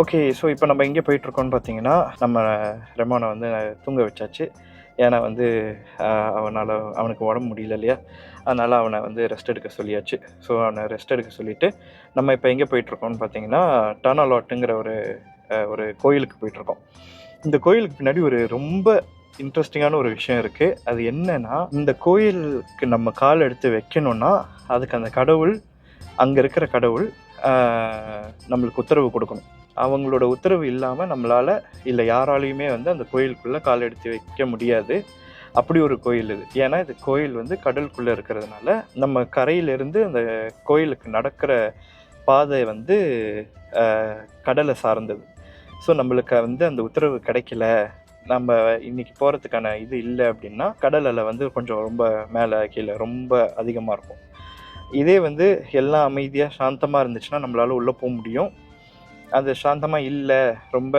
Okay so இப்போ நம்ம எங்கே போயிட்டுருக்கோம்னு பார்த்தீங்கன்னா நம்ம ரெமோனை வந்து தூங்க வச்சாச்சு. ஏன்னா வந்து அவனால் அவனுக்கு உடம்பு முடியல இல்லையா? அதனால் அவனை வந்து ரெஸ்ட் எடுக்க சொல்லியாச்சு. ஸோ அவனை ரெஸ்ட் எடுக்க சொல்லிவிட்டு நம்ம இப்போ எங்கே போயிட்டுருக்கோம்னு பார்த்தீங்கன்னா டானாலாட்டுங்கிற ஒரு ஒரு கோயிலுக்கு போயிட்டுருக்கோம். இந்த கோயிலுக்கு பின்னாடி ஒரு ரொம்ப இன்ட்ரெஸ்டிங்கான ஒரு விஷயம் இருக்குது அது என்னென்னா இந்த கோயிலுக்கு நம்ம கால் எடுத்து வைக்கணும்னா அதுக்கு அந்த கடவுள் அங்கே இருக்கிற கடவுள் நம்மளுக்கு உத்தரவு கொடுக்கணும். அவங்களோட உத்தரவு இல்லாமல் நம்மளால் இல்லை யாராலையுமே வந்து அந்த கோயிலுக்குள்ளே கால் எடுத்து வைக்க முடியாது. அப்படி ஒரு கோயில் இது. ஏன்னா இது கோயில் வந்து கடலுக்குள்ளே இருக்கிறதுனால நம்ம கரையிலிருந்து அந்த கோயிலுக்கு நடக்கிற பாதை வந்து கடலை சார்ந்தது. ஸோ நம்மளுக்கு வந்து அந்த உத்தரவு கிடைக்கல. நம்ம இன்னைக்கு போகிறதுக்கான இது இல்லை அப்படின்னா கடலில் வந்து கொஞ்சம் ரொம்ப மேலே கீழே ரொம்ப அதிகமாக இருக்கும். இதே வந்து எல்லாம் அமைதியாக சாந்தமாக இருந்துச்சுன்னா நம்மளால உள்ளே போக முடியும். அது சாந்தமாக இல்லை ரொம்ப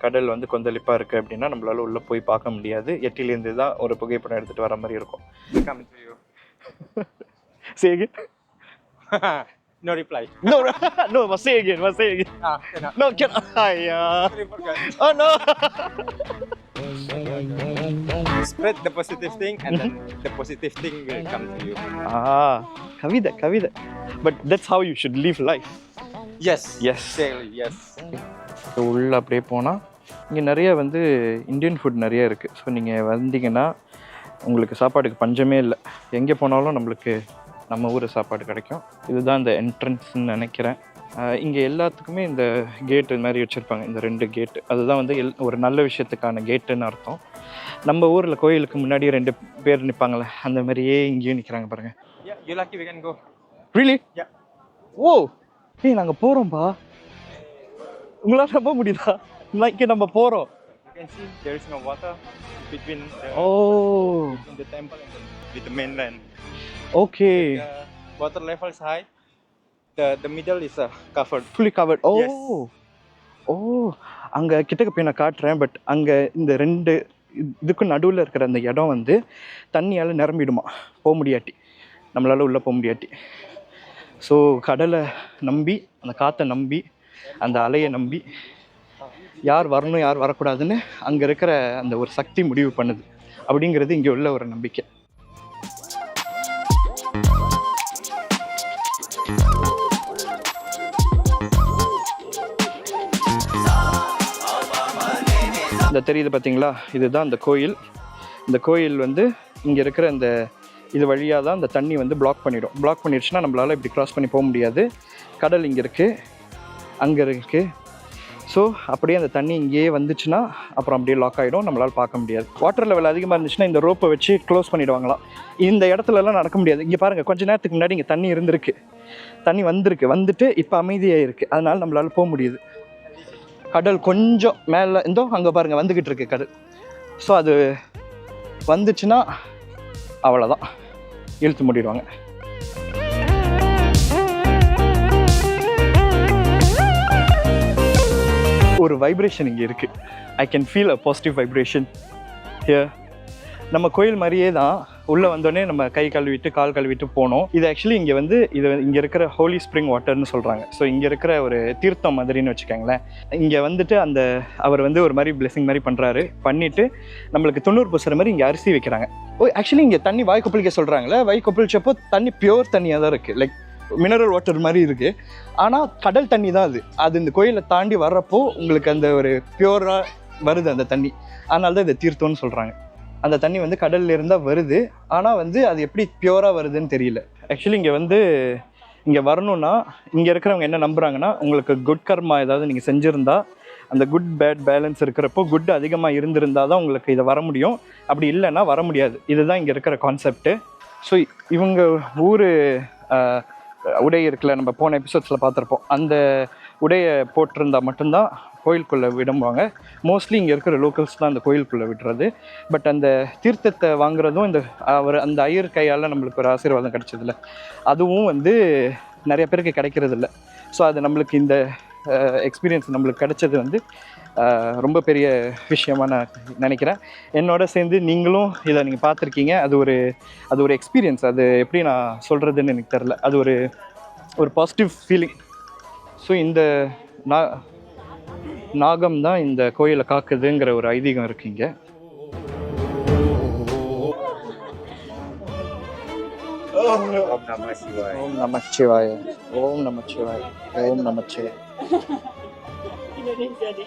கடல் வந்து கொந்தளிப்பாக இருக்குது அப்படின்னா நம்மளால உள்ளே போய் பார்க்க முடியாது எட்டிலேருந்து தான் ஒரு புகைப்படம் எடுத்துகிட்டு வர மாதிரி இருக்கும் come to you. Say again. no reply. No, no, must say again, must say again. Ah, cannot. No, can Hiya. Sorry, forgot. Oh no. Spread the positive thing and then the positive thing will come to you. ah, கவிதை கவிதை but that's how you should leave life Yes. Yes. Exactly, yes. So உள்ளே அப்படியே போனால் இங்கே நிறைய வந்து Indian food நிறைய இருக்குது ஸோ நீங்கள் வந்தீங்கன்னா உங்களுக்கு சாப்பாடுக்கு பஞ்சமே இல்லை எங்கே போனாலும் நம்மளுக்கு நம்ம ஊர் சாப்பாடு கிடைக்கும் இதுதான் இந்த என்ட்ரன்ஸ்னு நினைக்கிறேன் இங்கே எல்லாத்துக்குமே இந்த கேட் இது மாதிரி வச்சுருப்பாங்க இந்த ரெண்டு கேட்டு அதுதான் வந்து எல் ஒரு நல்ல விஷயத்துக்கான கேட்டுன்னு அர்த்தம் நம்ம ஊரில் கோயிலுக்கு முன்னாடி ரெண்டு பேர் நிற்பாங்களே அந்த மாதிரியே இங்கேயும் நிற்கிறாங்க பாருங்கள். ரியலி. ஓ ஏய் நாங்கள் போகிறோம்ப்பா உங்களால் நம்ப முடியுதா? இங்கே நம்ம போகிறோம் You can see there is no water between the, oh. between the temple and the, with the mainland. Okay The water level is high. The the middle is uh, covered. Oh Yes. ஓ அங்கே கிட்டக்க போய் நான் காட்டுறேன் but அங்கே இந்த ரெண்டு இது- இதுக்கும் நடுவில் இருக்கிற அந்த இடம் வந்து தண்ணியால் நிரம்பிடுமா? போக முடியாட்டி. நம்மளால் உள்ளே போக முடியாட்டி. ஸோ கடலை நம்பி அந்த காற்றை நம்பி அந்த அலையை நம்பி யார் வரணும் யார் வரக்கூடாதுன்னு அங்கே இருக்கிற அந்த ஒரு சக்தி முடிவு பண்ணுது. அப்படிங்கிறது இங்கே உள்ள ஒரு நம்பிக்கை. இந்த தெரியுது பார்த்தீங்களா இதுதான் அந்த கோயில். இந்த கோயில் வந்து இங்கே இருக்கிற இந்த இது வழியாக தான் அந்த தண்ணி வந்து பிளாக் பண்ணிடும். பிளாக் பண்ணிடுச்சுன்னா நம்மளால் இப்படி க்ராஸ் பண்ணி போக முடியாது. கடல் இங்கே இருக்குது அங்கே இருக்குது ஸோ அப்படியே அந்த தண்ணி இங்கேயே வந்துச்சுன்னா அப்புறம் அப்படியே லாக் ஆகிடும் நம்மளால் பார்க்க முடியாது. வாட்டர் லெவல் அதிகமாக இருந்துச்சுன்னா இந்த ரோப்பை வச்சு க்ளோஸ் பண்ணிவிடுவாங்களாம் இந்த இடத்துலலாம் நடக்க முடியாது. இங்கே பாருங்கள் கொஞ்ச நேரத்துக்கு முன்னாடி இங்கே தண்ணி இருந்திருக்கு. தண்ணி வந்திருக்கு. வந்துட்டு இப்போ அமைதியாக இருக்குது அதனால் நம்மளால் போக முடியுது. கடல் கொஞ்சம் மேலே இருந்தோ அங்கே பாருங்கள் வந்துக்கிட்டு இருக்கு கடல். ஸோ அது வந்துச்சுன்னா அவ்வளோதான் இழுத்து மூடிடுவாங்க. ஒரு வைப்ரேஷன் இங்கே இருக்குது I can feel a positive vibration here நம்ம கோயில் மாதிரியே தான் உள்ளே வந்தோடனே நம்ம கை கழுவிட்டு கால் கழுவிட்டு போனோம். இது ஆக்சுவலி இங்கே வந்து இது இங்கே இருக்கிற ஹோலி ஸ்ப்ரிங் வாட்டர்னு சொல்கிறாங்க ஸோ இங்கே இருக்கிற ஒரு தீர்த்தம் மாதிரின்னு வச்சுக்கோங்களேன். இங்கே வந்துட்டு அந்த அவர் வந்து ஒரு மாதிரி பிளெஸிங் மாதிரி பண்ணுறாரு பண்ணிவிட்டு நம்மளுக்கு தொண்ணூறு பூசுகிற மாதிரி இங்கே அரிசி வைக்கிறாங்க. ஓ ஆக்சுவலி இங்கே தண்ணி வாய் கொப்பளிக்க சொல்கிறாங்களே வாய் கொப்பளிச்சப்போ தண்ணி பியோர் தண்ணியாக தான் இருக்குது லைக் மினரல் வாட்டர் மாதிரி இருக்குது ஆனால் கடல் தண்ணி தான் அது. அது இந்த கோயிலை தாண்டி வர்றப்போ உங்களுக்கு அந்த ஒரு பியூராக வருது அந்த தண்ணி. அதனால தான் இதை தீர்த்தம்னு சொல்கிறாங்க அந்த தண்ணி வந்து கடல்ல இருந்தால் வருது. ஆனால் வந்து அது எப்படி பியூராக வருதுன்னு தெரியல. ஆக்சுவலி இங்கே வந்து இங்கே வரணும்னா இங்கே இருக்கிறவங்க என்ன நம்புகிறாங்கன்னா உங்களுக்கு குட் கர்மா ஏதாவது நீங்கள் செஞ்சுருந்தா அந்த குட் பேட் பேலன்ஸ் இருக்கிறப்போ குட் அதிகமாக இருந்திருந்தா தான் உங்களுக்கு இதை வர முடியும். அப்படி இல்லைன்னா வர முடியாது. இதுதான் இங்கே இருக்கிற கான்செப்ட்டு ஸோ இவங்க ஊர் உடை இருக்குல்ல நம்ம போன எபிசோட்ஸில் பார்த்துருப்போம். அந்த உடையை போட்டிருந்தா மட்டும்தான் கோயிலுக்குள்ளே விடுவாங்க மோஸ்ட்லி இங்கே இருக்கிற லோக்கல்ஸ் தான் அந்த கோயிலுக்குள்ளே விடுறது. பட் அந்த தீர்த்தத்தை வாங்குறதும் இந்த அவர் அந்த ஐயர் கையால் நம்மளுக்கு ஒரு ஆசீர்வாதம் கிடைச்சதில்ல. அதுவும் வந்து நிறைய பேருக்கு கிடைக்கிறது இல்லை ஸோ அது நம்மளுக்கு இந்த எக்ஸ்பீரியன்ஸ் நம்மளுக்கு கிடைச்சது வந்து ரொம்ப பெரிய விஷயமா நான் நினைக்கிறேன். என்னோட சேர்ந்து நீங்களும் இதை நீங்கள் பார்த்துருக்கீங்க. அது ஒரு அது ஒரு எக்ஸ்பீரியன்ஸ் அது எப்படி நான் சொல்கிறதுன்னு எனக்கு தெரில அது ஒரு ஒரு பாசிட்டிவ் ஃபீலிங் ஸோ இந்த நா நாகம் தான் இந்த கோயிலை காக்குதுங்கிற ஒரு ஐதீகம் இருக்கு ஓம் நம சிவாய். ஓம் நமச்சிவாய ஓம் நமச்சிவாய ஓம் நம Indonesia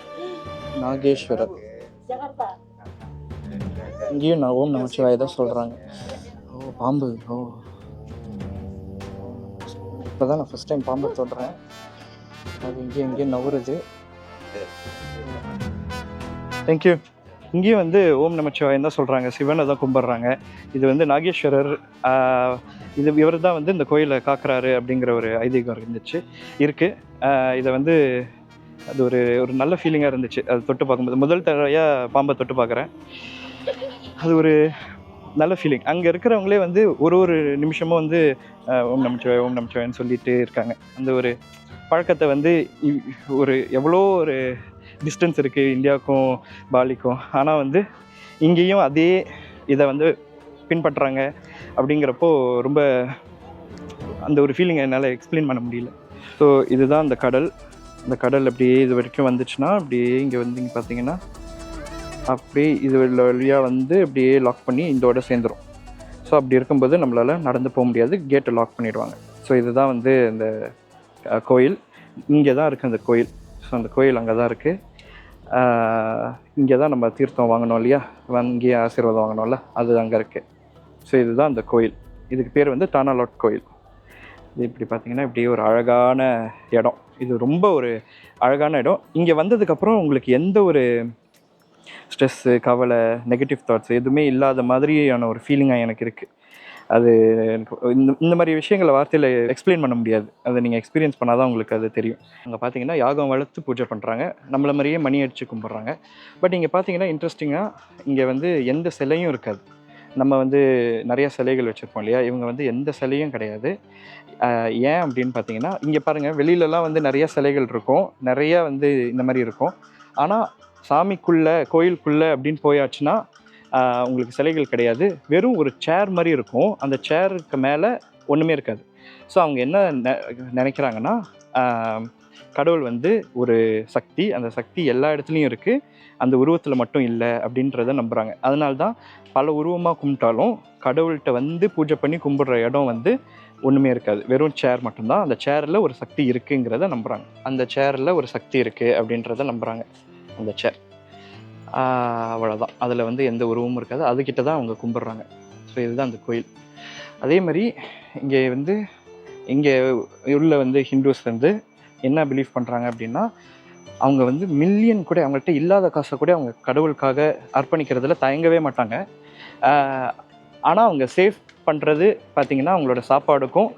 நாகேஸ்வரர் இங்கேயும் நான் ஓம் நமச்சிவாய தான் சொல்கிறாங்க ஓ பாம்பு. ஓ. இப்போ தான் நான் ஃபஸ்ட் டைம் பாம்பு தொடுறேன். அது இங்கேயும் இங்கேயும் நவருது. தேங்க்யூ இங்கேயும் வந்து ஓம் நமச்சிவாயம் தான் சொல்கிறாங்க சிவனை தான் கும்பிட்றாங்க. இது வந்து நாகேஸ்வரர் இது இவர் தான் வந்து இந்த கோயிலை காக்குறாரு அப்படிங்கிற ஒரு ஐதீகம் இருந்துச்சு. இருக்குது இதை வந்து அது ஒரு ஒரு நல்ல ஃபீலிங்காக இருந்துச்சு. அது தொட்டு பார்க்கும்போது. முதல் தடவையாக பாம்பை தொட்டு பார்க்குறேன். அது ஒரு நல்ல ஃபீலிங் அங்கே இருக்கிறவங்களே வந்து ஒரு ஒரு நிமிஷமும் வந்து ஓம் நமச்சிவாய் ஓம் நமச்சிவாயன்னு சொல்லிட்டு இருக்காங்க. அந்த ஒரு பழக்கத்தை வந்து இ- ஒரு எவ்வளோ ஒரு டிஸ்டன்ஸ் இருக்குது இந்தியாவுக்கும் பாலிக்கும். ஆனால் வந்து இங்கேயும் அதே இதை வந்து பின்பற்றுறாங்க அப்படிங்கிறப்போ ரொம்ப அந்த ஒரு ஃபீலிங்கை என்னால் எக்ஸ்பிளைன் பண்ண முடியல. ஸோ இதுதான் அந்த கடல். இந்த கடல் அப்படியே இது வரைக்கும் வந்துச்சுன்னா அப்படியே இங்கே வந்து இங்கே பார்த்தீங்கன்னா அப்படியே இது வழியாக வந்து அப்படியே லாக் பண்ணி இதோட சேர்ந்துரும். ஸோ அப்படி இருக்கும்போது நம்மளால் நடந்து போக முடியாது. கேட்டை லாக் பண்ணிடுவாங்க. ஸோ இதுதான் வந்து இந்த கோயில். இங்கே தான் இருக்குது அந்த கோயில். ஸோ அந்த கோயில் அங்கே தான் இருக்குது இங்கே தான் நம்ம தீர்த்தம் வாங்கணும் இல்லையா? வங்கி ஆசீர்வாதம் வாங்கணும்ல? அது அங்கே இருக்குது ஸோ இதுதான் அந்த கோயில். இதுக்கு பேர் வந்து டானாலாட் கோயில். இது இப்படி பார்த்தீங்கன்னா இப்படி ஒரு அழகான இடம். இது ரொம்ப ஒரு அழகான இடம். இங்கே வந்ததுக்கப்புறம் உங்களுக்கு எந்த ஒரு ஸ்ட்ரெஸ்ஸு கவலை நெகட்டிவ் தாட்ஸ் எதுவுமே இல்லாத மாதிரியான ஒரு ஃபீலிங்காக எனக்கு இருக்குது அது எனக்கு இந்த இந்த மாதிரி விஷயங்களை வார்த்தையில் எக்ஸ்பிளைன் பண்ண முடியாது. அதை நீங்கள் எக்ஸ்பீரியன்ஸ் பண்ணால் தான் உங்களுக்கு அது தெரியும். அங்கே பார்த்தீங்கன்னா யாகம் வளர்த்து பூஜை பண்ணுறாங்க நம்மளை மாதிரியே மணி அடித்து கும்பிட்றாங்க. பட் இங்கே பார்த்தீங்கன்னா இன்ட்ரெஸ்டிங்காக இங்கே வந்து எந்த சிலையும் இருக்காது. நம்ம வந்து நிறைய சிலைகள் வச்சுருப்போம் இல்லையா? இவங்க வந்து எந்த சிலையும் கிடையாது. ஏன் அப்படின்னு பார்த்தீங்கன்னா இங்கே பாருங்கள் வெளியிலலாம் வந்து நிறைய சிலைகள் இருக்கும். நிறைய வந்து இந்த மாதிரி இருக்கும். ஆனால் சாமிக்குள்ளே கோயிலுக்குள்ளே அப்படின்னு போயாச்சுன்னா உங்களுக்கு சிலைகள் கிடையாது. வெறும் ஒரு சேர் மாதிரி இருக்கும். அந்த சேருக்கு மேலே ஒன்றுமே இருக்காது. ஸோ அவங்க என்ன நெ நினைக்கிறாங்கன்னா கடவுள் வந்து ஒரு சக்தி. அந்த சக்தி எல்லா இடத்துலையும் இருக்குது அந்த உருவத்தில் மட்டும் இல்லை அப்படின்றத நம்புகிறாங்க அதனால தான் பல உருவமாக கும்பிட்டாலும் கடவுள்கிட்ட வந்து பூஜை பண்ணி கும்பிடுற இடம் வந்து ஒன்றுமே இருக்காது. வெறும் சேர் மட்டும்தான். அந்த சேரில் ஒரு சக்தி இருக்குங்கிறத நம்புகிறாங்க அந்த சேரில் ஒரு சக்தி இருக்குது அப்படின்றத நம்புகிறாங்க அந்த சேர் அவ்வளோதான் அதில் வந்து எந்த உருவமும் இருக்காது. அதுக்கிட்ட தான் அவங்க கும்பிட்றாங்க. ஸோ இதுதான் அந்த கோயில். அதே மாதிரி இங்கே வந்து இங்கே உள்ள வந்து ஹிந்துஸ் வந்து என்ன பிலீவ் பண்ணுறாங்க அப்படின்னா அவங்க வந்து மில்லியன் கூட அவங்கள்ட்ட இல்லாத காசை கூட அவங்க கடவுளுக்காக அர்ப்பணிக்கிறதுல தயங்கவே மாட்டாங்க. ஆனால் அவங்க சேவ் பண்ணுறது பார்த்திங்கன்னா அவங்களோட சாப்பாடுக்கும்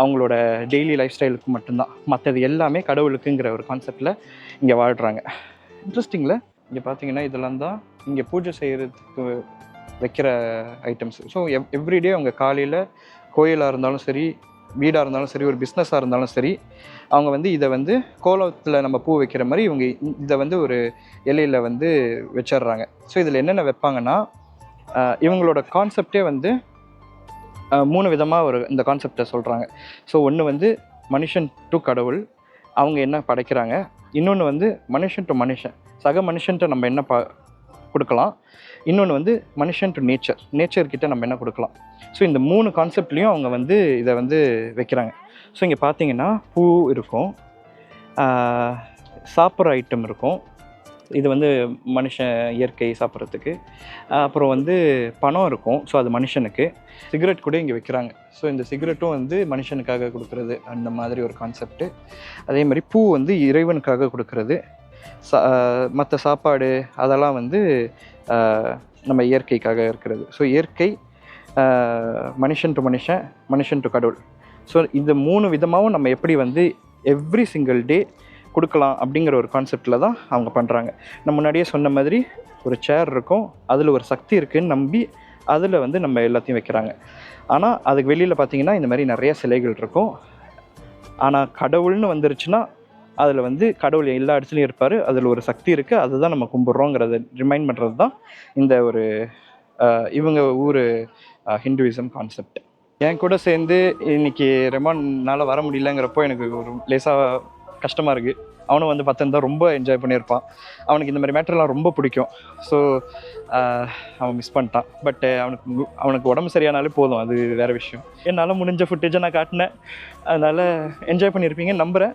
அவங்களோட டெய்லி லைஃப் ஸ்டைலுக்கும் மட்டும்தான். மற்றது எல்லாமே கடவுளுக்குங்கிற ஒரு கான்செப்டில் இங்கே வாழ்கிறாங்க இன்ட்ரெஸ்டிங்கில் இங்கே பார்த்தீங்கன்னா இதெல்லாம் தான் இங்கே பூஜை செய்கிறதுக்கு வைக்கிற ஐட்டம்ஸ் ஸோ எவ் எவ்ரிடே அவங்க காலையில் கோயிலாக இருந்தாலும் சரி வீடாக இருந்தாலும் சரி ஒரு பிஸ்னஸாக இருந்தாலும் சரி அவங்க வந்து இதை வந்து கோலத்தில் நம்ம பூ வைக்கிற மாதிரி இவங்க இதை வந்து ஒரு இலையில வந்து வச்சிடுறாங்க. ஸோ இதில் என்னென்ன வைப்பாங்கன்னா இவங்களோட கான்செப்டே வந்து மூணு விதமாக ஒரு இந்த கான்செப்டை சொல்கிறாங்க ஸோ ஒன்று வந்து மனுஷன் டு கடவுள். அவங்க என்ன படைக்கிறாங்க? இன்னொன்று வந்து மனுஷன் டு மனுஷன். சக மனுஷன்ட்ட நம்ம என்ன ப கொடுக்கலாம்? இன்னொன்று வந்து மனுஷன் டு நேச்சர் நேச்சர்கிட்ட நம்ம என்ன கொடுக்கலாம்? ஸோ இந்த மூணு கான்செப்ட்லேயும் அவங்க வந்து இதை வந்து வைக்கிறாங்க. ஸோ இங்கே பார்த்தீங்கன்னா பூ இருக்கும். சாப்பிட்ற ஐட்டம் இருக்கும். இது வந்து மனுஷன் இயற்கை சாப்பிட்றதுக்கு. அப்புறம் வந்து பணம் இருக்கும். ஸோ அது மனுஷனுக்கு. சிகரெட் கூட இங்கே வைக்கிறாங்க. ஸோ இந்த சிகரெட்டும் வந்து மனுஷனுக்காக கொடுக்குறது. அந்த மாதிரி ஒரு கான்செப்ட்டு அதே மாதிரி பூ வந்து இறைவனுக்காக கொடுக்குறது. சா மற்ற சாப்பாடு அதெல்லாம் வந்து நம்ம இயற்கைக்காக இருக்கிறது. ஸோ இயற்கை மனுஷன் டு மனுஷன் மனுஷன் டு கடவுள். ஸோ இந்த மூணு விதமாகவும் நம்ம எப்படி வந்து எவ்ரி சிங்கிள் டே கொடுக்கலாம் அப்படிங்கிற ஒரு கான்செப்டில் தான் அவங்க பண்ணுறாங்க நான் முன்னாடியே சொன்ன மாதிரி ஒரு சேர் இருக்கும் அதில் ஒரு சக்தி இருக்குதுன்னு நம்பி அதில் வந்து நம்ம எல்லாத்தையும் வைக்கிறாங்க. ஆனால் அதுக்கு வெளியில் பார்த்தீங்கன்னா இந்த மாதிரி நிறைய சிலைகள் இருக்கும். ஆனால் கடவுள்னு வந்துருச்சுன்னா அதில் வந்து கடவுள் எல்லா இடத்துலையும் இருப்பார் அதில் ஒரு சக்தி இருக்குது அதுதான் நம்ம கும்பிட்றோங்கிறத ரிமைண்ட் பண்ணுறது தான் இந்த ஒரு இவங்க ஊர் ஹிந்துவிசம் கான்செப்ட் என் கூட சேர்ந்து இன்னைக்கு ரெமான்னால் வர முடியலங்கிறப்போ எனக்கு ஒரு லேசாக கஷ்டமாக இருக்குது அவனும் வந்து பார்த்துருந்தா ரொம்ப என்ஜாய் பண்ணியிருப்பான். அவனுக்கு இந்த மாதிரி மேட்டர்லாம் ரொம்ப பிடிக்கும். ஸோ அவன் மிஸ் பண்ணிட்டான். பட் அவனுக்கு அவனுக்கு உடம்பு சரியானாலே போதும். அது வேறு விஷயம். என்னால் முடிஞ்ச ஃபுட்டேஜை நான் காட்டினேன். அதனால் என்ஜாய் பண்ணியிருப்பீங்கன்னு நம்புகிறேன்